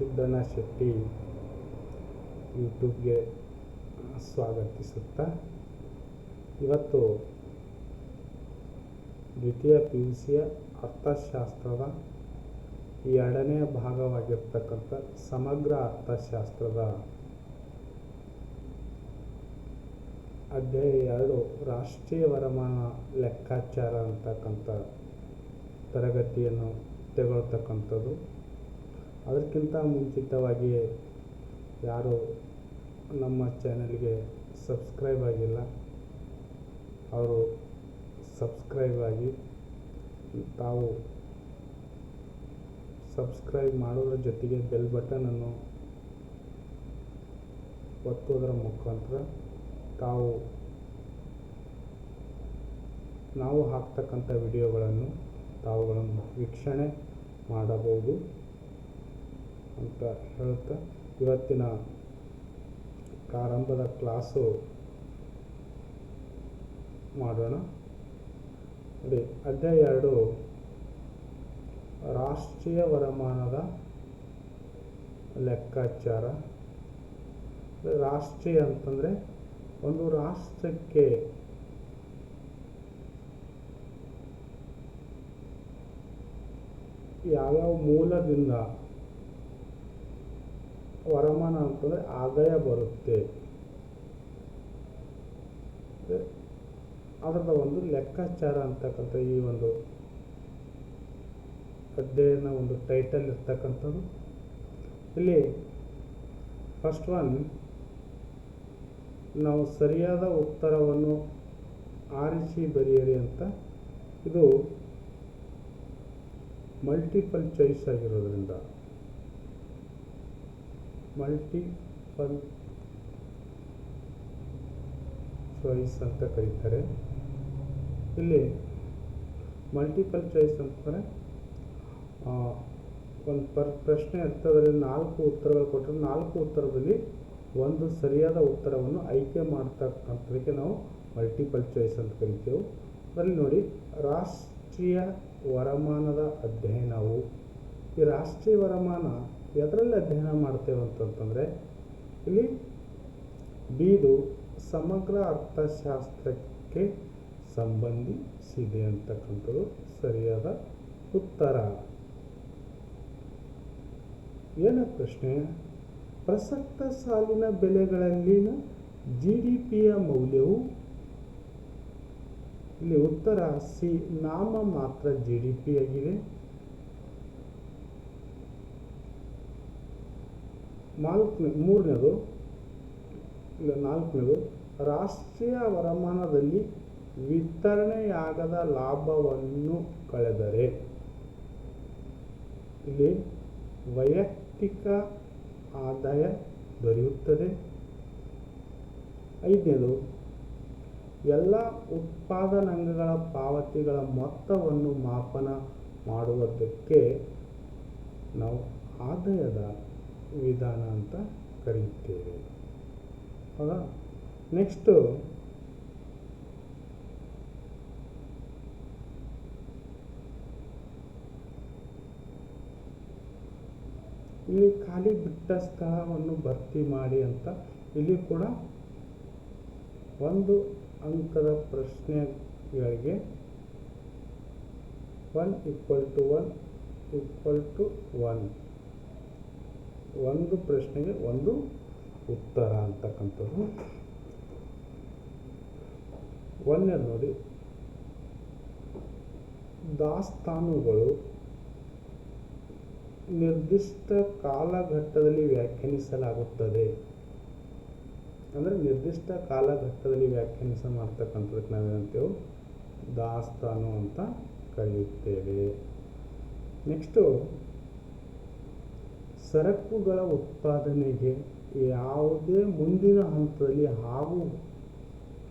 ಸಿದ್ದಣ್ಣ ಶೆಟ್ಟಿ ಯೂಟ್ಯೂಬ್ಗೆ ಸ್ವಾಗತಿಸುತ್ತಾ ಇವತ್ತು ದ್ವಿತೀಯ P U ಸಿಯ ಅರ್ಥಶಾಸ್ತ್ರದ ಎರಡನೇ ಭಾಗವಾಗಿರ್ತಕ್ಕಂಥ ಸಮಗ್ರ ಅರ್ಥಶಾಸ್ತ್ರದ ಅಧ್ಯಾಯ ಎರಡು, ರಾಷ್ಟ್ರೀಯ ವರಮಾನ ಲೆಕ್ಕಾಚಾರ ಅಂತಕ್ಕಂಥ ತರಗತಿಯನ್ನು ತಗೊಳ್ತಕ್ಕಂಥದ್ದು. ಅದಕ್ಕಿಂತ ಮುಂಚಿತವಾಗಿ ಯಾರು ನಮ್ಮ ಚಾನಲ್ಗೆ ಸಬ್ಸ್ಕ್ರೈಬ್ ಆಗಿಲ್ಲ. ಅವರು ಸಬ್ಸ್ಕ್ರೈಬ್ ಆಗಿ ತಾವು ಸಬ್ಸ್ಕ್ರೈಬ್ ಮಾಡೋದ್ರ ಜೊತೆಗೆ ಬೆಲ್ ಬಟನನ್ನು ಒತ್ತುವುದರ ಮುಖಾಂತರ ತಾವು ನಾವು ಹಾಕ್ತಕ್ಕಂಥ ವಿಡಿಯೋಗಳನ್ನು ತಾವುಗಳನ್ನು ವೀಕ್ಷಣೆ ಮಾಡಬಹುದು. ಅಂತ ಹೇಳುತ್ತಾ. ಇವತ್ತಿನ ಪ್ರಾರಂಭದ ಕ್ಲಾಸು ಮಾಡೋಣ. ನೋಡಿ, ಅಧ್ಯಾಯ ಎರಡು, ರಾಷ್ಟ್ರೀಯ ವರಮಾನದ ಲೆಕ್ಕಾಚಾರ. ರಾಷ್ಟ್ರೀಯ ಅಂತಂದರೆ ಒಂದು ರಾಷ್ಟ್ರಕ್ಕೆ ಯಾವ್ಯಾವ ಮೂಲದಿಂದ ವರಮಾನ ಅಂತಂದರೆ ಆದಾಯ ಬರುತ್ತೆ. ಅದರದ ಒಂದು ಲೆಕ್ಕಾಚಾರ ಅಂತಕ್ಕಂಥ ಈ ಒಂದು ಅಧ್ಯಯನ ಒಂದು ಟೈಟಲ್ ಇರ್ತಕ್ಕಂಥದ್ದು. ಇಲ್ಲಿ ಫಸ್ಟ್ ಒನ್ ನಾವು ಸರಿಯಾದ ಉತ್ತರವನ್ನು ಆರಿಸಿ ಬರೆಯಿರಿ ಅಂತ. ಇದು ಮಲ್ಟಿಪಲ್ ಚಾಯ್ಸ್ ಆಗಿರೋದ್ರಿಂದ. ಮಲ್ಟಿಪಲ್ ಚಾಯ್ಸ್ ಅಂತ ಕರೀತಾರೆ. ಇಲ್ಲಿ ಮಲ್ಟಿಪಲ್ ಚಾಯ್ಸ್ ಅಂತಂದರೆ ಒಂದು ಪರ್, ಪ್ರಶ್ನೆ ಅರ್ಥದಲ್ಲಿ ನಾಲ್ಕು ಉತ್ತರಗಳು ಕೊಟ್ಟರೆ ನಾಲ್ಕು ಉತ್ತರದಲ್ಲಿ ಒಂದು ಸರಿಯಾದ ಉತ್ತರವನ್ನು ಆಯ್ಕೆ ಮಾಡ್ತಕ್ಕಂಥದಕ್ಕೆ ನಾವು ಮಲ್ಟಿಪಲ್ ಚಾಯ್ಸ್ ಅಂತ ಕರಿತೇವೆ. ಅದರಲ್ಲಿ ನೋಡಿ, ರಾಷ್ಟ್ರೀಯ ವರಮಾನದ ಅಧ್ಯಯನವು ಈ ರಾಷ್ಟ್ರೀಯ ವರಮಾನ ಎದರಲ್ಲಿ ಅಧ್ಯಯನ ಮಾಡ್ತೇವೆ ಅಂತಂತಂದರೆ, ಇಲ್ಲಿ ಬೀದು ಸಮಗ್ರ ಅರ್ಥಶಾಸ್ತ್ರಕ್ಕೆ ಸಂಬಂಧಿಸಿದೆ ಅಂತಕ್ಕಂಥದ್ದು ಸರಿಯಾದ ಉತ್ತರ. ಏನು ಪ್ರಶ್ನೆ? ಪ್ರಸಕ್ತ ಸಾಲಿನ ಬೆಲೆಗಳಲ್ಲಿನ ಜಿ ಡಿ ಪಿಯ ಮೌಲ್ಯವು? ಇಲ್ಲಿ ಉತ್ತರ, ಸಿ, ನಾಮ ಮಾತ್ರ ಜಿ ಡಿ ಪಿ ಆಗಿದೆ. ನಾಲ್ಕನೇ, ಮೂರನೇದು, ಇಲ್ಲ, ನಾಲ್ಕನೇದು, ರಾಷ್ಟ್ರೀಯ ವರಮಾನದಲ್ಲಿ ವಿತರಣೆಯಾಗದ ಲಾಭವನ್ನು ಕಳೆದರೆ, ಇಲ್ಲಿ ವೈಯಕ್ತಿಕ ಆದಾಯ ದೊರೆಯುತ್ತದೆ. ಐದನೇದು, ಎಲ್ಲ ಉತ್ಪಾದನಾಂಗಗಳ ಪಾವತಿಗಳ ಮೊತ್ತವನ್ನು ಮಾಪನ ಮಾಡುವುದಕ್ಕೆ ನಾವು ಆದಾಯದ ವಿಧಾನ ಅಂತ ಕರೆಯುತ್ತೇವೆ ಹೌದಾ? ನೆಕ್ಸ್ಟು ಇಲ್ಲಿ ಖಾಲಿ ಬಿಟ್ಟ ಸ್ಥಳವನ್ನು ಭರ್ತಿ ಮಾಡಿ ಅಂತ ಇಲ್ಲಿ ಕೂಡ ಒಂದು ಅಂಕದ ಪ್ರಶ್ನೆಗಳಿಗೆ one equal to one equal to one ಒಂದು ಪ್ರಶ್ನೆಗೆ ಒಂದು ಉತ್ತರ ಅಂತಕ್ಕಂಥದ್ದು. ಒಂದೇ ನೋಡಿ. ದಾಸ್ತಾನುಗಳು ನಿರ್ದಿಷ್ಟ ಕಾಲಘಟ್ಟದಲ್ಲಿ ವ್ಯಾಖ್ಯಾನಿಸಲಾಗುತ್ತದೆ. ಅಂದರೆ ನಿರ್ದಿಷ್ಟ ಕಾಲಘಟ್ಟದಲ್ಲಿ ವ್ಯಾಖ್ಯಾನಿಸ ಮಾಡ್ತಕ್ಕಂಥದಕ್ಕೆ ನಾವೇನಂತೇವೆ? ದಾಸ್ತಾನು ಅಂತ ಕರೆಯುತ್ತೇವೆ. ನೆಕ್ಸ್ಟು ಸರಕುಗಳ ಉತ್ಪಾದನೆಗೆ ಯಾವುದೇ ಮುಂದಿನ ಹಂತದಲ್ಲಿ ಹಾಗು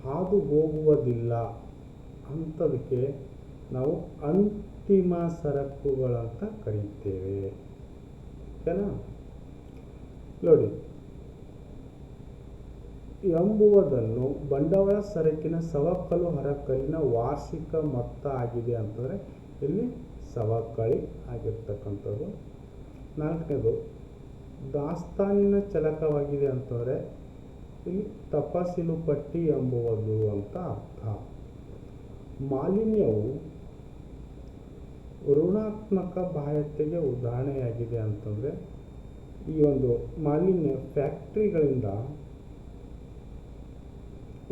ಹಾದು ಹೋಗುವುದಿಲ್ಲ ಅಂಥದಕ್ಕೆ ನಾವು ಅಂತಿಮ ಸರಕುಗಳಂತ ಕರೀತೇವೆ ಓಕೆನಾ? ನೋಡಿ, ಎಂಬುವುದನ್ನು ಬಂಡವಾಳ ಸರಕಿನ ಸವಕಲು ಹರಕಲಿನ ವಾರ್ಷಿಕ ಮೊತ್ತ ಆಗಿದೆ ಅಂತಂದರೆ ಇಲ್ಲಿ ಸವಕಳಿ ಆಗಿರ್ತಕ್ಕಂಥದ್ದು. ನಾಲ್ಕನೇದು ದಾಸ್ತಾನಿನ ಚಲಕವಾಗಿದೆ ಅಂತಂದರೆ ಇಲ್ಲಿ ತಪಾಸಿಲು ಪಟ್ಟಿ ಎಂಬುವುದು ಅಂತ ಅರ್ಥ. ಮಾಲಿನ್ಯವು ಋಣಾತ್ಮಕ ಬಾಹ್ಯತೆಗೆ ಉದಾಹರಣೆಯಾಗಿದೆ ಅಂತಂದರೆ ಈ ಒಂದು ಮಾಲಿನ್ಯ ಫ್ಯಾಕ್ಟ್ರಿಗಳಿಂದ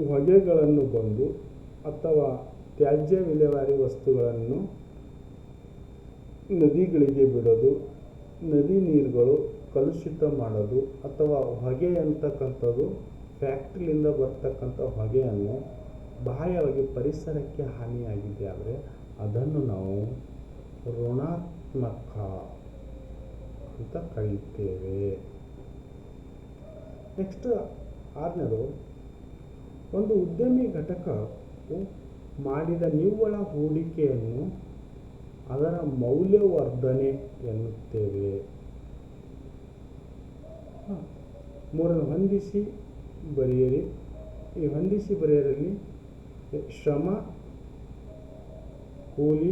ಹೊಗೆಗಳನ್ನು ಬಂದು ಅಥವಾ ತ್ಯಾಜ್ಯ ವಿಲೇವಾರಿ ವಸ್ತುಗಳನ್ನು ನದಿಗಳಿಗೆ ಬಿಡೋದು ನದಿ ನೀರುಗಳು ಕಲುಷಿತ ಮಾಡೋದು ಅಥವಾ ಹೊಗೆ ಅಂತಕ್ಕಂಥದ್ದು ಫ್ಯಾಕ್ಟ್ರಿಲಿಂದ ಬರ್ತಕ್ಕಂಥ ಹೊಗೆಯನ್ನು ಬಾಹ್ಯವಾಗಿ ಪರಿಸರಕ್ಕೆ ಹಾನಿಯಾಗಿದೆ ಆದರೆ ಅದನ್ನು ನಾವು ಋಣಾತ್ಮಕ ಅಂತ ಕರೆಯುತ್ತೇವೆ ನೆಕ್ಸ್ಟ್ ಆರನೇದು ಒಂದು ಉದ್ಯಮಿ ಘಟಕವು ಮಾಡಿದ ನಿವ್ವಳ ಹೂಡಿಕೆಯನ್ನು ಅದರ ಮೌಲ್ಯವರ್ಧನೆ ಎನ್ನುತ್ತೇವೆ. ಮೂರನ್ನು ಮೂರನೇ ಹೊಂದಿಸಿ ಬರೆಯಿರಿ. ಈ ಹೊಂದಿಸಿ ಬರೆಯರಲ್ಲಿ ಶ್ರಮ, ಕೂಲಿ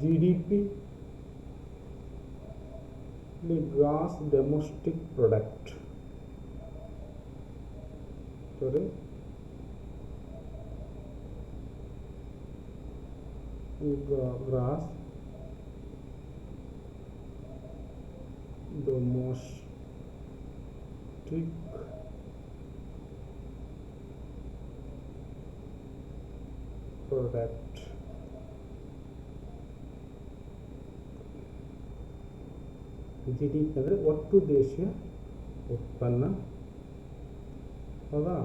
G D P gross domestic product. Sorry ಈಗ gross domestic product. G D P ಅಂದರೆ ಒಟ್ಟು ದೇಶೀಯ ಉತ್ಪನ್ನ. ಹೌದಾ?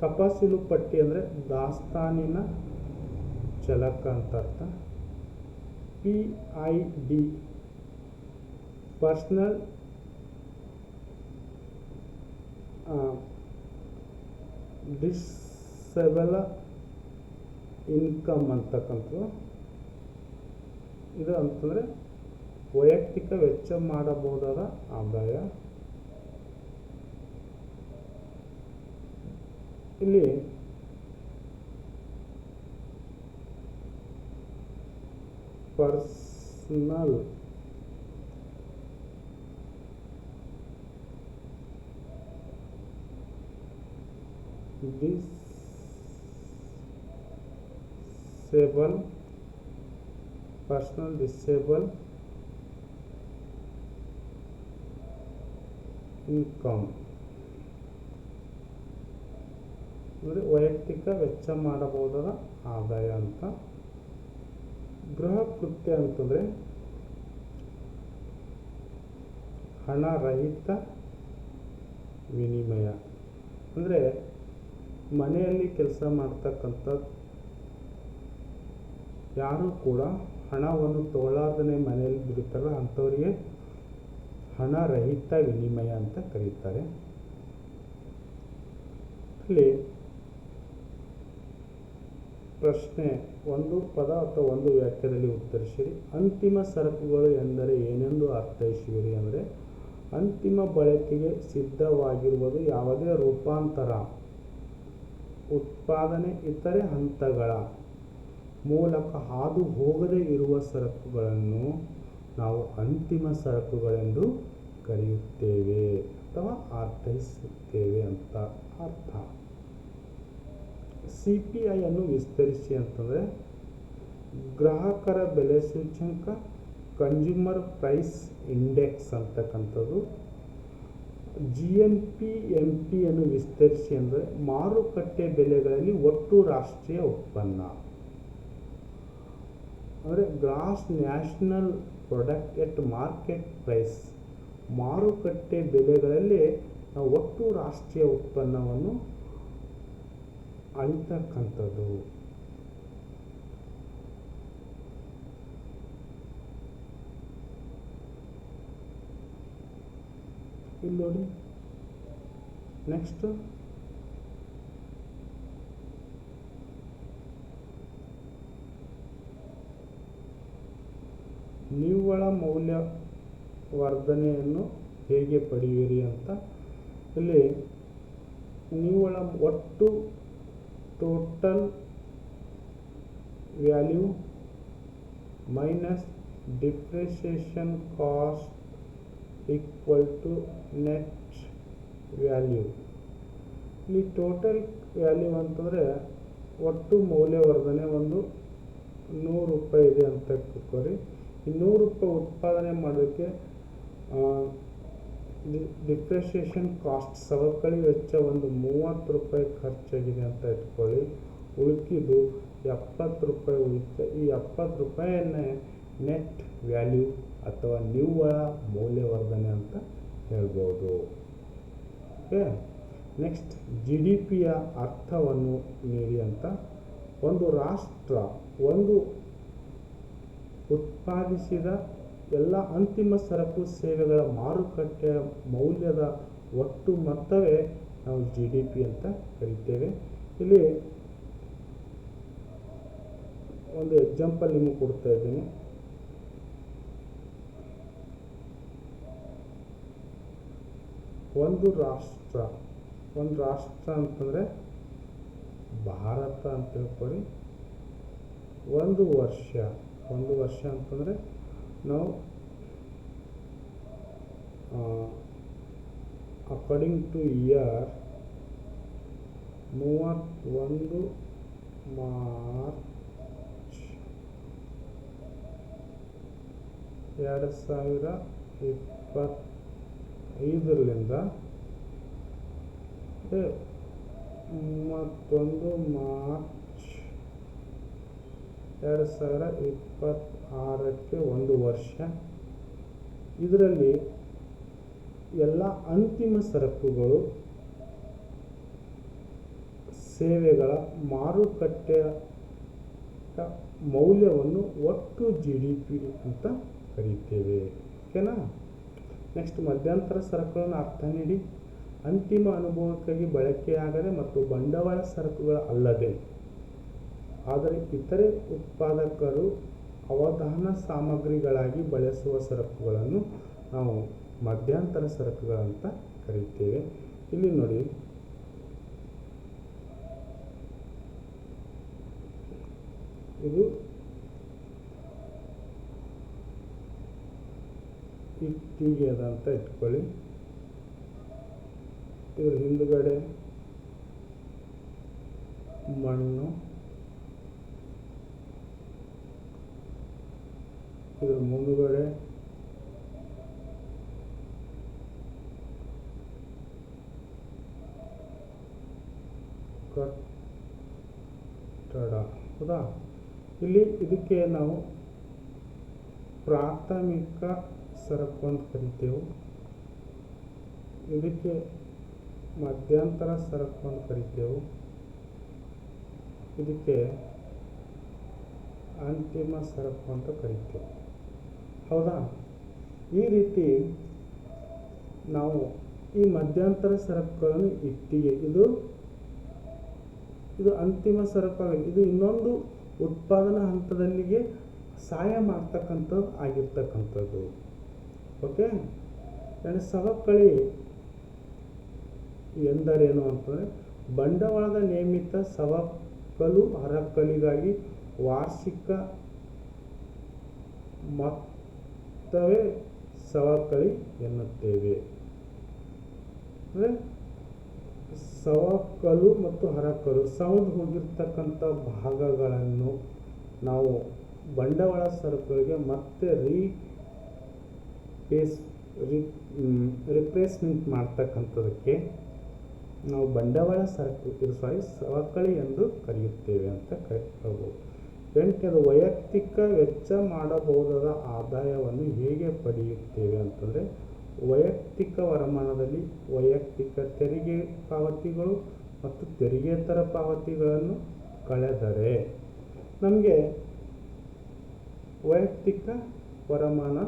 ತಪಾಸಿಲು ಪಟ್ಟಿ ಅಂದರೆ ದಾಸ್ತಾನಿನ ಚಲಕ ಅಂತ ಅರ್ಥ. P I D personal disposable income ಅಂತಕ್ಕಂಥದ್ದು. ಇದು ಅಂತಂದರೆ ವೈಯಕ್ತಿಕ ವೆಚ್ಚ ಮಾಡಬಹುದಾದ ಆದಾಯ. ಇಲ್ಲಿ personal disable personal disposable income ಅಂದರೆ ವೈಯಕ್ತಿಕ ವೆಚ್ಚ ಮಾಡಬಹುದಾದ ಆದಾಯ ಅಂತ ಗೃಹ ಕೃತ್ಯ ಅಂತಂದರೆ ಹಣರಹಿತ ವಿನಿಮಯ. ಅಂದರೆ ಮನೆಯಲ್ಲಿ ಕೆಲಸ ಮಾಡ್ತಕ್ಕಂಥ ಯಾರು ಕೂಡ ಹಣವನ್ನು ತಗೊಳ್ಳಾರ್ದೇ ಮನೆಯಲ್ಲಿ ದುಡಿತಾರಲ್ಲ ಅಂಥವರಿಗೆ ಹಣರಹಿತ ವಿನಿಮಯ ಅಂತ ಕರೀತಾರೆ. ಅಲ್ಲಿ ಪ್ರಶ್ನೆ ಒಂದು ಪದ ಅಥವಾ ಒಂದು ವಾಕ್ಯದಲ್ಲಿ ಉತ್ತರಿಸಿರಿ. ಅಂತಿಮ ಸರಕುಗಳು ಎಂದರೆ ಏನೆಂದು ಅರ್ಥೈಸುವಿರಿ ಅಂದರೆ, ಅಂತಿಮ ಬಳಕೆಗೆ ಸಿದ್ಧವಾಗಿರುವುದು ಯಾವುದೇ ರೂಪಾಂತರ, ಉತ್ಪಾದನೆ ಇತರೆ ಹಂತಗಳ ಮೂಲಕ ಹಾದು ಹೋಗದೇ ಇರುವ ಸರಕುಗಳನ್ನು ನಾವು ಅಂತಿಮ ಸರಕುಗಳೆಂದು ಕರೆಯುತ್ತೇವೆ ಅಥವಾ ಅರ್ಥೈಸುತ್ತೇವೆ ಅಂತ ಅರ್ಥ. ಸಿ ಪಿ ಐ ಅನ್ನು ವಿಸ್ತರಿಸಿ ಅಂತಂದರೆ ಗ್ರಾಹಕರ ಬೆಲೆ ಸೂಚ್ಯಂಕ ಕನ್ಸ್ಯೂಮರ್ ಪ್ರೈಸ್ ಇಂಡೆಕ್ಸ್ ಅಂತಕ್ಕಂಥದ್ದು. ಜಿ ಎನ್ ಪಿ ಎಂ ಪಿಯನ್ನು ವಿಸ್ತರಿಸಿ ಅಂದರೆ ಮಾರುಕಟ್ಟೆ ಬೆಲೆಗಳಲ್ಲಿ ಒಟ್ಟು ರಾಷ್ಟ್ರೀಯ ಉತ್ಪನ್ನ. ಅಂದರೆ gross national product at market price. ಮಾರುಕಟ್ಟೆ ಬೆಲೆಗಳಲ್ಲಿ ನಾವು ಒಟ್ಟು ರಾಷ್ಟ್ರೀಯ ಉತ್ಪನ್ನವನ್ನು ಅಳಿತಕ್ಕಂಥದ್ದು ಇಲ್ಲಿ ನೋಡಿ. ನೆಕ್ಸ್ಟ್ ನಿವ್ವಳ ಮೌಲ್ಯ ವರ್ಧನೆಯನ್ನು ಹೇಗೆ ಪಡೆಯುವಿರಿ ಅಂತ. ಇಲ್ಲಿ ನಿವ್ವಳ ಒಟ್ಟು total value minus depreciation cost equal to net value ಇಲ್ಲಿ ಟೋಟಲ್ ವ್ಯಾಲ್ಯೂ ಅಂತಂದರೆ ಒಟ್ಟು ಮೌಲ್ಯವರ್ಧನೆ ಒಂದು ನೂರು ರೂಪಾಯಿ ಇದೆ ಅಂತ ತಿಳ್ಕೊರಿ ಈ ನೂರು ರೂಪಾಯಿ ಉತ್ಪಾದನೆ ಮಾಡೋದಕ್ಕೆ ಡಿಪ್ರಿಸಿಯೇಷನ್ ಕಾಸ್ಟ್ ಸವಕಳಿ ವೆಚ್ಚ ಒಂದು ಮೂವತ್ತು ರೂಪಾಯಿ ಖರ್ಚಾಗಿದೆ ಅಂತ ಇಟ್ಕೊಳ್ಳಿ. ಉಳುಕಿದ್ದು ಎಪ್ಪತ್ತು ರೂಪಾಯಿ ಉಳಿತ ಈ ಎಪ್ಪತ್ತು ರೂಪಾಯಿಯನ್ನೇ ನೆಟ್ ವ್ಯಾಲ್ಯೂ ಅಥವಾ ನಿವ್ವಳ ಮೌಲ್ಯವರ್ಧನೆ ಅಂತ ಹೇಳ್ಬೋದು. ಓಕೆ? ನೆಕ್ಸ್ಟ್ ಜಿ ಡಿ ಪಿಯ ಅರ್ಥವನ್ನು ನೀಡಿ ಅಂತ. ಒಂದು ರಾಷ್ಟ್ರ ಒಂದು ಉತ್ಪಾದಿಸಿದ ಎಲ್ಲ ಅಂತಿಮ ಸರಕು ಸೇವೆಗಳ ಮಾರುಕಟ್ಟೆಯ ಮೌಲ್ಯದ ಒಟ್ಟು ಮೊತ್ತವೇ ನಾವು ಜಿ ಡಿ ಪಿ ಅಂತ ಕರಿತೇವೆ. ಇಲ್ಲಿ ಒಂದು ಎಕ್ಸಾಂಪಲ್ ನಿಮಗೆ ಕೊಡ್ತಾ ಇದ್ದೀನಿ. ಒಂದು ರಾಷ್ಟ್ರ ಒಂದು ರಾಷ್ಟ್ರ ಅಂತಂದರೆ ಭಾರತ ಅಂತ ತಿಳ್ಕೊಳ್ಳಿ ಒಂದು ವರ್ಷ ಒಂದು ವರ್ಷ ಅಂತಂದರೆ ನಾವು ಅಕಾರ್ಡಿಂಗ್ ಟು ಇಯರ್ ಮೂವತ್ತೊಂದು ಮಾರ್ಚ್ ಎರಡು ಸಾವಿರ ಇಪ್ಪತ್ತೈದರಿಂದ ಮೂವತ್ತೊಂದು ಮಾರ್ಚ್ ಎರಡು ಸಾವಿರ ಇಪ್ಪತ್ತಾರಕ್ಕೆ ಒಂದು ವರ್ಷ. ಇದರಲ್ಲಿ ಎಲ್ಲ ಅಂತಿಮ ಸರಕುಗಳು, ಸೇವೆಗಳ ಮಾರುಕಟ್ಟೆಯ ಮೌಲ್ಯವನ್ನು ಒಟ್ಟು ಜಿ ಡಿ ಪಿ ಅಂತ ಕರೀತೇವೆ. ಓಕೆನಾ? ನೆಕ್ಸ್ಟ್ ಮಧ್ಯಂತರ ಸರಕುಗಳನ್ನು ಅರ್ಥ ನೀಡಿ. ಅಂತಿಮ ಅನುಭವಕ್ಕಾಗಿ ಬಳಕೆಯಾಗದೆ ಮತ್ತು ಬಂಡವಾಳ ಸರಕುಗಳ ಅಲ್ಲದೆ ಆದರೆ ಇತರೆ ಉತ್ಪಾದಕರು ಅವಧಾನ ಸಾಮಗ್ರಿಗಳಾಗಿ ಬಳಸುವ ಸರಕುಗಳನ್ನು ನಾವು ಮಧ್ಯಂತರ ಸರಕುಗಳಂತ ಕರೀತೇವೆ ಇಲ್ಲಿ ನೋಡಿ. ಇದು ಇಟ್ಟಿಗೆ ಅದ ಅಂತ ಇಟ್ಕೊಳ್ಳಿ. ಇದ್ರ ಹಿಂದುಗಡೆ ಮಣ್ಣು. ಇದ್ರ ಮುಂದುಗಡೆ ಕಟ್ಟಡ ಹೌದಾ ಇಲ್ಲಿ ಇದಕ್ಕೆ ನಾವು ಪ್ರಾಥಮಿಕ ಸರಕು ಅಂತ ಕರಿತೇವೆ. ಇದಕ್ಕೆ ಮಧ್ಯಂತರ ಸರಕು ಅಂತ ಕರಿತೇವೆ. ಇದಕ್ಕೆ ಅಂತಿಮ ಸರಕು ಅಂತ ಕರಿತೇವೆ. ಹೌದಾ? ಈ ರೀತಿ ನಾವು ಈ ಮಧ್ಯಂತರ ಸರಕುಗಳನ್ನು ಇಟ್ಟಿಗೆ. ಇದು ಇದು ಅಂತಿಮ ಸರಕಾಗಿದೆ ಇದು ಇನ್ನೊಂದು ಉತ್ಪಾದನಾ ಹಂತದಲ್ಲಿಗೆ ಸಹಾಯ ಮಾಡ್ತಕ್ಕಂಥದ್ದು ಆಗಿರ್ತಕ್ಕಂಥದ್ದು. ಓಕೆ? ಎರಡು ಸವಕಳಿ ಎಂದರೇನು ಅಂತಂದರೆ, ಬಂಡವಾಳದ ನಿಯಮಿತ ಸವಕಲು ಹರಕಲಿಗಾಗಿ ವಾರ್ಷಿಕ ಮೊತ್ತವೇ ಸವಕಳಿ ಎನ್ನುತ್ತೇವೆ. ಅಂದರೆ ಸವಕಲು ಮತ್ತು ಹರಕಲು ಸವದು ಹೋಗಿರ್ತಕ್ಕಂಥ ಭಾಗಗಳನ್ನು ನಾವು ಬಂಡವಾಳ ಸರಕುಗಳಿಗೆ ಮತ್ತೆ ರೀ ಪೇಸ್ ರಿ ರಿಪ್ಲೇಸ್ಮೆಂಟ್ ಮಾಡ್ತಕ್ಕಂಥದಕ್ಕೆ ನಾವು ಬಂಡವಾಳ ಸರಕು ಸಾರಿ ಸವಕಳಿ ಎಂದು ಕರೆಯುತ್ತೇವೆ ಅಂತ ಹೇಳ್ಬೋದು ಎಂಟನೇದು ವೈಯಕ್ತಿಕ ವೆಚ್ಚ ಮಾಡಬಹುದಾದ ಆದಾಯವನ್ನು ಹೇಗೆ ಪಡೆಯುತ್ತೇವೆ ಅಂತಂದರೆ, ವೈಯಕ್ತಿಕ ವರಮಾನದಲ್ಲಿ ವೈಯಕ್ತಿಕ ತೆರಿಗೆ ಪಾವತಿಗಳು ಮತ್ತು ತೆರಿಗೆತರ ಪಾವತಿಗಳನ್ನು ಕಳೆದರೆ ನಮಗೆ ವೈಯಕ್ತಿಕ ವರಮಾನ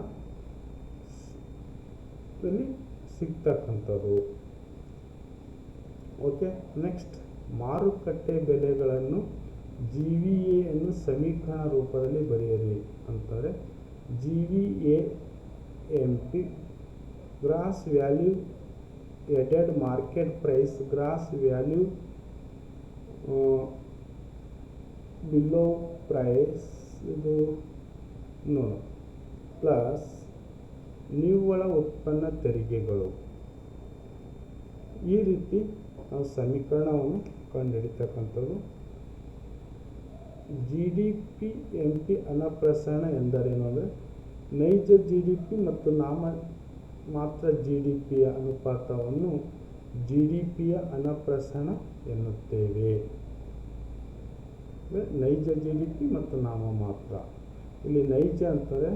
ಸಿಗ್ತಕ್ಕಂಥದ್ದು. ಓಕೆ ನೆಕ್ಸ್ಟ್ ಮಾರುಕಟ್ಟೆ ಬೆಲೆಗಳನ್ನು ಜಿ ವಿ ಎಯನ್ನು ಸಮೀಕರಣ ರೂಪದಲ್ಲಿ ಬರೆಯಿರಿ ಅಂತಾರೆ G V A M P gross value added market price gross value below price ಇದು ನೋ ಪ್ಲಸ್ ನಿವ್ವಳ ಉತ್ಪನ್ನ ತೆರಿಗೆಗಳು. ಈ ರೀತಿ ನಾವು ಸಮೀಕರಣವನ್ನು ಕಂಡುಹಿಡಿತಕ್ಕಂಥದ್ದು ಜಿ ಡಿ ಪಿ ಪಿ ಅನಪ್ರಸರಣ ಎಂದರೇನು ಅಂದರೆ ನೈಜ ಜಿ ಡಿ ಪಿ ಮತ್ತು ನಾಮ ಮಾತ್ರ ಜಿ ಡಿ ಪಿಯ ಅನುಪಾತವನ್ನು ಜಿ ಡಿ ಪಿಯ ಅನಪ್ರಸರಣ ಎನ್ನುತ್ತೇವೆ. ನೈಜ ಜಿ ಡಿ ಪಿ ಮತ್ತು ನಾಮ ಮಾತ್ರ. ಇಲ್ಲಿ ನೈಜ ಅಂತಂದರೆ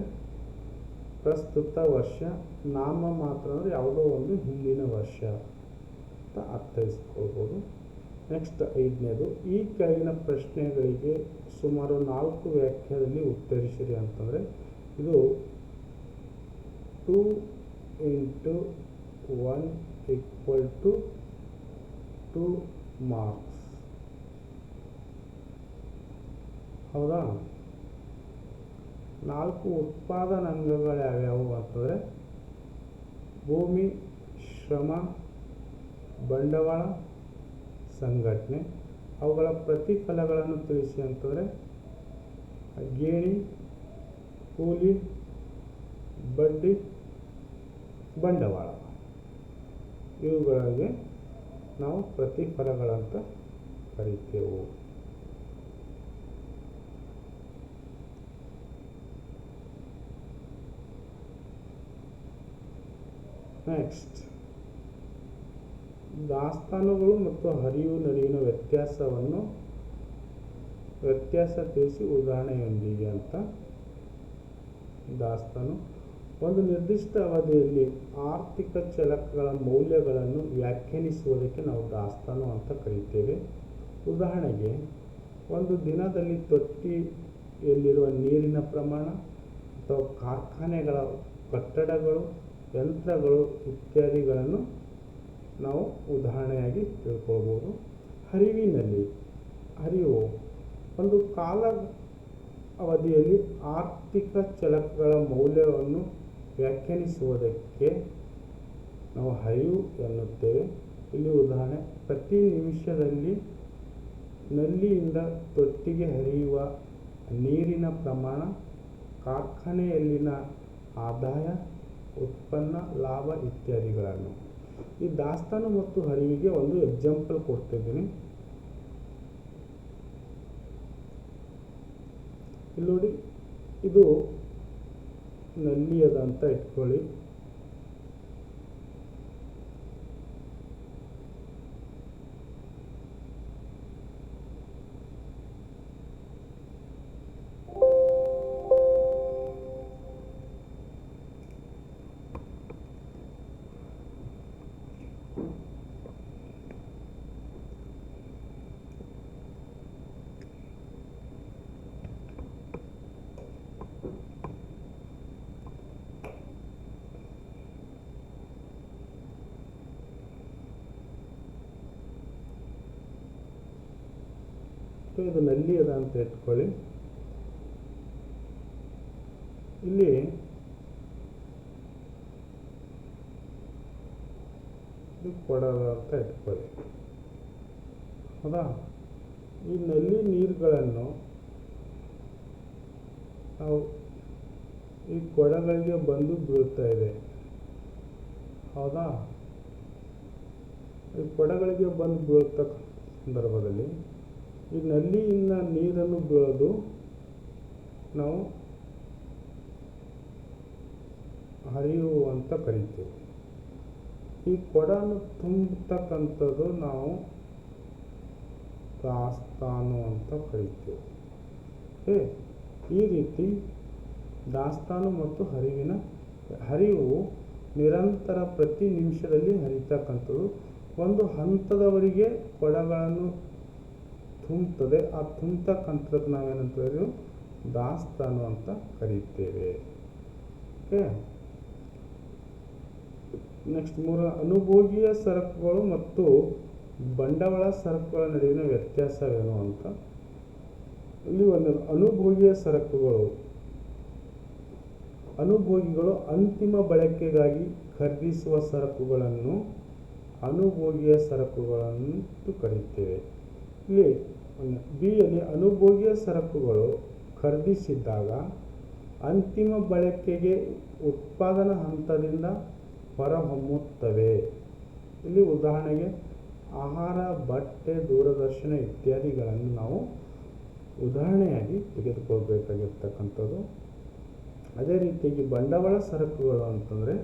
ಪ್ರಸ್ತುತ ವರ್ಷ, ನಾಮ ಮಾತ್ರ ಅಂದರೆ ಯಾವುದೋ ಒಂದು ಹಿಂದಿನ ವರ್ಷ ಅಂತ ಅರ್ಥೈಸ್ಕೊಳ್ಬೋದು. ನೆಕ್ಸ್ಟ್ ಐದನೇದು, ಈ ಕೆಳಗಿನ ಪ್ರಶ್ನೆಗಳಿಗೆ ಸುಮಾರು ನಾಲ್ಕು ವ್ಯಾಖ್ಯಾನದಲ್ಲಿ ಉತ್ತರಿಸಿರಿ ಅಂತಂದರೆ, ಇದು two into one equal to two marks ಹೌದಾ? ನಾಲ್ಕು ಉತ್ಪಾದನಾಂಗಗಳು ಯಾವ್ಯಾವು ಅಂತಂದರೆ, ಭೂಮಿ, ಶ್ರಮ, ಬಂಡವಾಳ ಸಂಘಟನೆ ಅವುಗಳ ಪ್ರತಿಫಲಗಳನ್ನು ತಿಳಿಸಿ ಅಂತಂದರೆ ಗೇಣಿ ಕೂಲಿ ಬಡ್ಡಿ ಬಂಡವಾಳ. ಇವುಗಳಿಗೆ ನಾವು ಪ್ರತಿಫಲಗಳಂತ ಕರಿತೇವೆ. ನೆಕ್ಸ್ಟ್ ದಾಸ್ತಾನುಗಳು ಮತ್ತು ಹರಿವು ನಡುವಿನ ವ್ಯತ್ಯಾಸವನ್ನು ವ್ಯತ್ಯಾಸ ತಿಳಿಸಿ ಉದಾಹರಣೆಯೊಂದಿಗೆ ಅಂತ. ದಾಸ್ತಾನು ಒಂದು ನಿರ್ದಿಷ್ಟ ಅವಧಿಯಲ್ಲಿ ಆರ್ಥಿಕ ಚಲಕಗಳ ಮೌಲ್ಯಗಳನ್ನು ವ್ಯಾಖ್ಯಾನಿಸುವುದಕ್ಕೆ ನಾವು ದಾಸ್ತಾನು ಅಂತ ಕರೀತೇವೆ. ಉದಾಹರಣೆಗೆ, ಒಂದು ದಿನದಲ್ಲಿ ತೊಟ್ಟಿಯಲ್ಲಿರುವ ನೀರಿನ ಪ್ರಮಾಣ ಅಥವಾ ಕಾರ್ಖಾನೆಗಳ ಕಟ್ಟಡಗಳು, ಯಂತ್ರಗಳು ಇತ್ಯಾದಿಗಳನ್ನು ನಾವು ಉದಾಹರಣೆಯಾಗಿ ತಿಳ್ಕೊಳ್ಬೋದು. ಹರಿವಿನಲ್ಲಿ, ಹರಿವು ಒಂದು ಕಾಲ ಅವಧಿಯಲ್ಲಿ ಆರ್ಥಿಕ ಚಲಕಗಳ ಮೌಲ್ಯವನ್ನು ವ್ಯಾಖ್ಯಾನಿಸುವುದಕ್ಕೆ ನಾವು ಹರಿವು ಎನ್ನುತ್ತೇವೆ. ಇಲ್ಲಿ ಉದಾಹರಣೆ, ಪ್ರತಿ ನಿಮಿಷದಲ್ಲಿ ನಲ್ಲಿಯಿಂದ ತೊಟ್ಟಿಗೆ ಹರಿಯುವ ನೀರಿನ ಪ್ರಮಾಣ, ಕಾರ್ಖಾನೆಯಲ್ಲಿನ ಆದಾಯ, ಉತ್ಪನ್ನ, ಲಾಭ ಇತ್ಯಾದಿಗಳನ್ನು. ಈ ದಾಸ್ತಾನು ಮತ್ತು ಹರಿವಿಗೆ ಒಂದು ಎಕ್ಸಾಂಪಲ್ ಕೊಡ್ತಿದ್ದೀನಿ. ಇಲ್ಲಿ ನೋಡಿ ಇದು ನಲ್ಲಿ ಅದ ಅಂತ ಇಟ್ಕೊಳ್ಳಿ. ಸೊ ಇದು ನಲ್ಲಿ ಅದ ಅಂತ ಇಟ್ಕೊಳ್ಳಿ ಇಲ್ಲಿ ಇದು ಕೊಡದ ಅಂತ ಇಟ್ಕೊಳ್ಳಿ ಹೌದಾ? ಈ ನಲ್ಲಿ ನೀರುಗಳನ್ನು ನಾವು ಈ ಕೊಡಗಳಿಗೆ ಬಂದು ಬೀಳ್ತಾ ಇದೆ. ಹೌದಾ? ಈ ಕೊಡಗಳಿಗೆ ಬಂದು ಬೀಳ್ತಕ್ಕ ಸಂದರ್ಭದಲ್ಲಿ ಈ ನಲ್ಲಿಯಿಂದ ನೀರನ್ನು ಬೀಳೋದು ನಾವು ಹರಿವು ಅಂತ ಕರಿತೀವಿ. ಈ ಕೊಡನ್ನು ತುಂಬತಕ್ಕಂಥದ್ದು ನಾವು ದಾಸ್ತಾನು ಅಂತ ಕರಿತೀವಿ. ಈ ರೀತಿ ದಾಸ್ತಾನು ಮತ್ತು ಹರಿವಿನ ಹರಿವು ನಿರಂತರ ಪ್ರತಿ ನಿಮಿಷದಲ್ಲಿ ಹರಿತಕ್ಕಂಥದ್ದು. ಒಂದು ಹಂತದವರೆಗೆ ಕೊಡಗಳನ್ನು ತುಂಬುತ್ತದೆ ಆ ತುಂಬತಕ್ಕಂಥದ್ದು ನಾವೇನಂತ ಹೇಳಿದ್ರು ದಾಸ್ತಾನು ಅಂತ ಕರೀತೇವೆ. ಓಕೆ? ನೆಕ್ಸ್ಟ್ ಮೂರ, ಅನುಭೋಗಿಯ ಸರಕುಗಳು ಮತ್ತು ಬಂಡವಾಳ ಸರಕುಗಳ ನಡುವಿನ ವ್ಯತ್ಯಾಸವೇನು ಅಂತ? ಇಲ್ಲಿ ಒಂದು ಅನುಭೋಗಿಯ ಸರಕುಗಳು. ಅನುಭೋಗಿಗಳು ಅಂತಿಮ ಬಳಕೆಗಾಗಿ ಖರೀದಿಸುವ ಸರಕುಗಳನ್ನು ಅನುಭೋಗಿಯ ಸರಕುಗಳನ್ನು ಕರೆಯುತ್ತೇವೆ ಇಲ್ಲಿ ಬಿ ಅನುಭೋಗ್ಯ ಅನುಭೋಗಿಯ ಸರಕುಗಳು ಖರೀದಿಸಿದಾಗ ಅಂತಿಮ ಬಳಕೆಗೆ ಉತ್ಪಾದನಾ ಹಂತದಿಂದ ಹೊರಹೊಮ್ಮುತ್ತವೆ. ಇಲ್ಲಿ ಉದಾಹರಣೆಗೆ ಆಹಾರ, ಬಟ್ಟೆ, ದೂರದರ್ಶನ ಇತ್ಯಾದಿಗಳನ್ನು ನಾವು ಉದಾಹರಣೆಯಾಗಿ ತೆಗೆದುಕೊಳ್ಬೇಕಾಗಿರ್ತಕ್ಕಂಥದ್ದು. ಅದೇ ರೀತಿಯಾಗಿ ಬಂಡವಾಳ ಸರಕುಗಳು ಅಂತಂದರೆ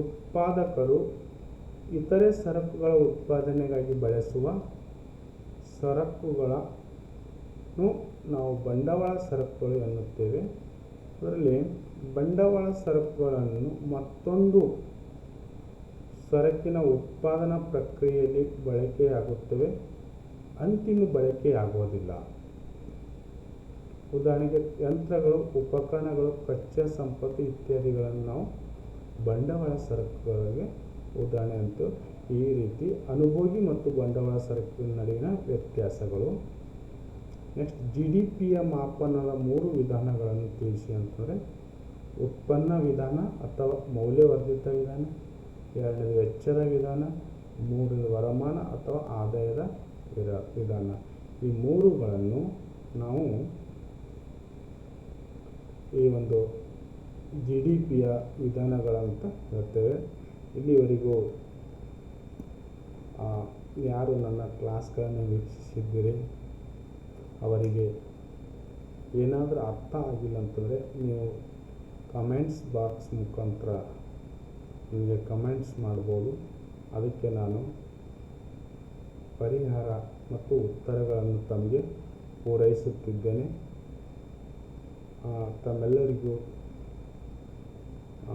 ಉತ್ಪಾದಕರು ಇತರೆ ಸರಕುಗಳ ಉತ್ಪಾದನೆಗಾಗಿ ಬಳಸುವ ಸರಕುಗಳನ್ನು ನಾವು ಬಂಡವಾಳ ಸರಕುಗಳು ಎನ್ನುತ್ತೇವೆ. ಅದರಲ್ಲಿ ಬಂಡವಾಳ ಸರಕುಗಳನ್ನು ಮತ್ತೊಂದು ಸರಕಿನ ಉತ್ಪಾದನಾ ಪ್ರಕ್ರಿಯೆಯಲ್ಲಿ ಬಳಕೆಯಾಗುತ್ತವೆ. ಅಂತಿಮ ಬಳಕೆಯಾಗುವುದಿಲ್ಲ. ಉದಾಹರಣೆಗೆ ಯಂತ್ರಗಳು, ಉಪಕರಣಗಳು, ಕಚ್ಚಾ ಸಂಪತ್ತು ಇತ್ಯಾದಿಗಳನ್ನು ನಾವು ಬಂಡವಾಳ ಸರಕುಗಳಿಗೆ ಉದಾಹರಣೆ ಅಂತ ಈ ರೀತಿ ಅನುಭೋಗಿ ಮತ್ತು ಬಂಡವಾಳ ಸರಕಿನ ನಡುವಿನ ವ್ಯತ್ಯಾಸಗಳು. ನೆಕ್ಸ್ಟ್ ಜಿ ಡಿ ಪಿಯ ಮಾಪನದ ಮೂರು ವಿಧಾನಗಳನ್ನು ತಿಳಿಸಿ ಅಂತಂದರೆ, ಉತ್ಪನ್ನ ವಿಧಾನ ಅಥವಾ ಮೌಲ್ಯವರ್ಧಿತ ವಿಧಾನ ಎರಡನೇ ವೆಚ್ಚದ ವಿಧಾನ, ಮೂರನೇದು ವರಮಾನ ಅಥವಾ ಆದಾಯದ ವಿಧ ವಿಧಾನ. ಈ ಮೂರುಗಳನ್ನು ನಾವು ಈ ಒಂದು ಜಿ ಡಿ ಪಿಯ ವಿಧಾನಗಳಂತ ಹೇಳ್ತೇವೆ. ಇಲ್ಲಿವರೆಗೂ ಯಾರು ನನ್ನ ಕ್ಲಾಸ್ಗಳನ್ನು ವೀಕ್ಷಿಸಿದ್ದೀರಿ? ಅವರಿಗೆ ಏನಾದರೂ ಅರ್ಥ ಆಗಿಲ್ಲ ಅಂತಂದರೆ ನೀವು ಕಮೆಂಟ್ಸ್ ಬಾಕ್ಸ್ ಮುಖಾಂತರ ನಿಮಗೆ ಕಮೆಂಟ್ಸ್ ಮಾಡ್ಬೋದು. ಅದಕ್ಕೆ ನಾನು ಪರಿಹಾರ ಮತ್ತು ಉತ್ತರಗಳನ್ನು ತಮಗೆ ಪೂರೈಸುತ್ತಿದ್ದೇನೆ. ತಮ್ಮೆಲ್ಲರಿಗೂ